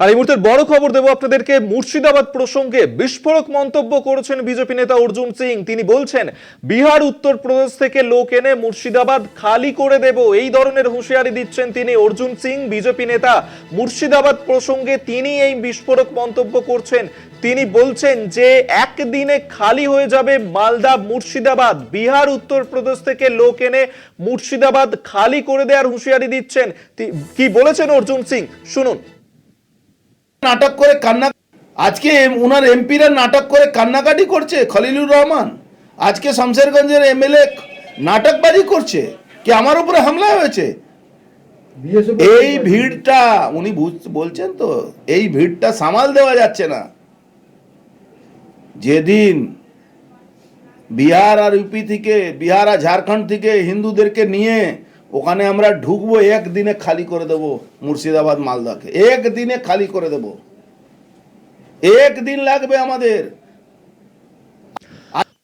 আর এই মুহূর্তের বড় খবর দেবো আপনাদেরকে। মুর্শিদাবাদ প্রসঙ্গে বিস্ফোরক মন্তব্য করেছেন বিজেপি নেতা অর্জুন সিং। তিনি বলছেন, বিহার উত্তরপ্রদেশ থেকে লোক এনে মুর্শিদাবাদ খালি করে দেব। এই ধরনের হুঁশিয়ারি দিচ্ছেন তিনি অর্জুন সিং, বিজেপি নেতা। মুর্শিদাবাদ প্রসঙ্গে তিনি এই বিস্ফোরক মন্তব্য করছেন। তিনি বলছেন যে, একদিনে খালি হয়ে যাবে মালদা, মুর্শিদাবাদ। বিহার উত্তরপ্রদেশ থেকে লোক এনে মুর্শিদাবাদ খালি করে দেওয়ার হুঁশিয়ারি দিচ্ছেন। কি বলেছেন অর্জুন সিং? শুনুন। নাটক করে কান্না আজকে ওনার এমপিরা নাটক করে কান্নাকাটি করছে খলিলুর রহমান। আজকে শামশেরগঞ্জের এমএলএ নাটকবাজি করছে। কি আমার উপরে হামলা হয়েছে? এই ভিড়টা উনি বলছেন তো এই ভিড়টা সামাল দেওয়া যাচ্ছে না। যেদিন বিহার আর ইউপি থেকে বিহার আর ঝাড়খণ্ড থেকে হিন্দুদেরকে নিয়ে ওখানে আমরা ঢুকবো, একদিনে খালি করে দেব মুর্শিদাবাদ, মালদাকে। একদিনে খালি করে দেব। একদিন লাগবে আমাদের।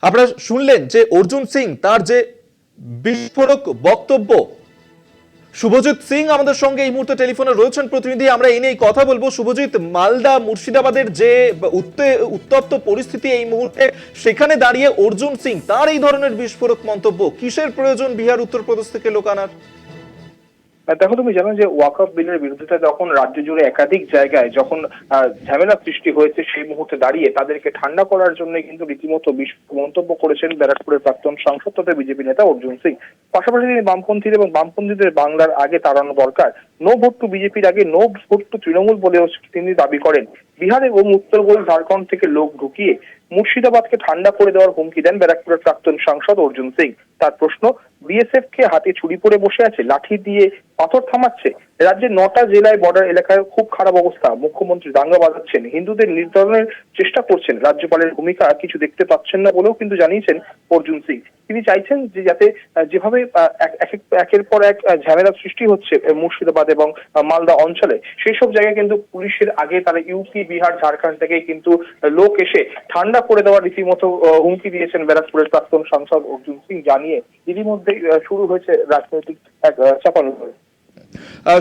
আপনারা শুনলেন যে অর্জুন সিং তার যে বিস্ফোরক বক্তব্য শুভজিৎ সিং আমাদের সঙ্গে এই মুহূর্তে টেলিফোনে রয়েছেন প্রতিনিধি। আমরা এই নিয়ে কথা বলব। শুভজিৎ, মালদা মুর্শিদাবাদের যে উত্তে- উত্তপ্ত পরিস্থিতি এই মুহূর্তে, সেখানে দাঁড়িয়ে অর্জুন সিং, তার এই ধরনের বিস্ফোরক মন্তব্য কিসের প্রয়োজন বিহার, উত্তরপ্রদেশ থেকে লোক আনার আর দেখো তুমি জানো যে ওয়াকফ বিলের বিরোধিতা যখন রাজ্য জুড়ে একাধিক জায়গায় যখন ঝামেলা সৃষ্টি হয়েছে সেই মুহূর্তে দাঁড়িয়ে তাদেরকে ঠান্ডা করার জন্য কিন্তু রীতিমতো মন্তব্য করেছেন ব্যারাকপুরের প্রাক্তন সাংসদ তথা বিজেপি নেতা অর্জুন সিং। পাশাপাশি তিনি বামপন্থীদের এবং বামপন্থীদের বাংলার আগে তাড়ানো দরকার। নো ভোট টু বিজেপির আগে নো ভোট টু তৃণমূল বলেও তিনি দাবি করেন। বিহার এবং উত্তরবঙ্গ ঝাড়খণ্ড থেকে লোক ঢুকিয়ে মুর্শিদাবাদকে ঠান্ডা করে দেওয়ার হুমকি দেন ব্যারাকপুরের প্রাক্তন সাংসদ অর্জুন সিং। তার প্রশ্ন বিএসএফ কে হাতে ছুরি পরে বসে আছে? লাঠি দিয়ে পাথর থামাচ্ছে। রাজ্যের নটা জেলায় বর্ডার এলাকায় খুব খারাপ অবস্থা। মুখ্যমন্ত্রী দাঙ্গা বাজাচ্ছেন। হিন্দুদের নির্ধারণের চেষ্টা করছেন। রাজ্যপালের ভূমিকা কিছু দেখতে পাচ্ছেন না বলেও কিন্তু জানিয়েছেন অর্জুন সিং। তিনি চাইছেন যে যাতে যেভাবে একের পর এক ঝামেলা সৃষ্টি হচ্ছে মুর্শিদাবাদ এবং মালদা অঞ্চলে সেই সব জায়গায় কিন্তু পুলিশের আগে তারা ইউপি বিহার ঝাড়খণ্ড থেকে কিন্তু লোক এসে ঠান্ডা করে দেওয়ার রীতিমতো হুমকি দিয়েছেন ব্যারাকপুরের প্রাক্তন সাংসদ অর্জুন সিং জানিয়ে ইতিমধ্যে শুরু হয়েছে রাজনৈতিক এক আহ,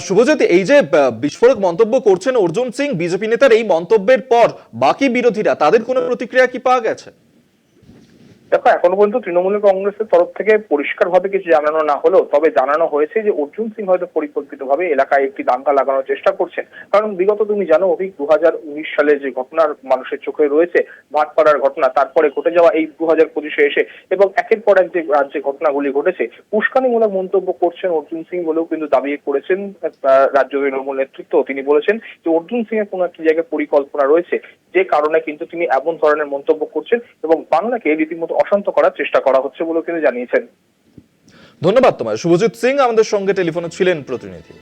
শুভজ্যোতি, এই যে বিস্ফোরক মন্তব্য করছেন অর্জুন সিং, বিজেপি নেতার এই মন্তব্যের পর বাকি বিরোধীরা, তাদের কোনো প্রতিক্রিয়া কি পাওয়া গেছে? দেখো, এখনও পর্যন্ত তৃণমূল কংগ্রেসের তরফ থেকে পরিষ্কারভাবে কিছু জানানো না হলেও, তবে জানানো হয়েছে যে অর্জুন সিং হয়তো পরিকল্পিতভাবে এলাকায় একটি দাঙ্গা লাগানোর চেষ্টা করছেন। কারণ বিগত তুমি জানো, অভিক দু সালে যে ঘটনার মানুষের চোখে রয়েছে ভাটপাড়ার ঘটনা, তারপরে ঘটে যাওয়া এই দু হাজার পঁচিশে এসে, এবং একের পর এক যে রাজ্যে ঘটনাগুলি ঘটেছে, উস্কানিমূলক মন্তব্য করছেন অর্জুন সিং বলেও কিন্তু দাবি করেছেন রাজ্য তৃণমূল নেতৃত্ব। তিনি বলেছেন যে অর্জুন সিং এর কোনো একটি জায়গায় পরিকল্পনা রয়েছে। যে কারণে কিন্তু তিনি এমন ধরনের মন্তব্য করছেন এবং বাংলাকে রীতিমতো অশান্ত করার চেষ্টা করা হচ্ছে বলেও তিনি জানিয়েছেন। ধন্যবাদ তোমার শুভজিৎ সিং আমাদের সঙ্গে টেলিফোনে ছিলেন প্রতিনিধি।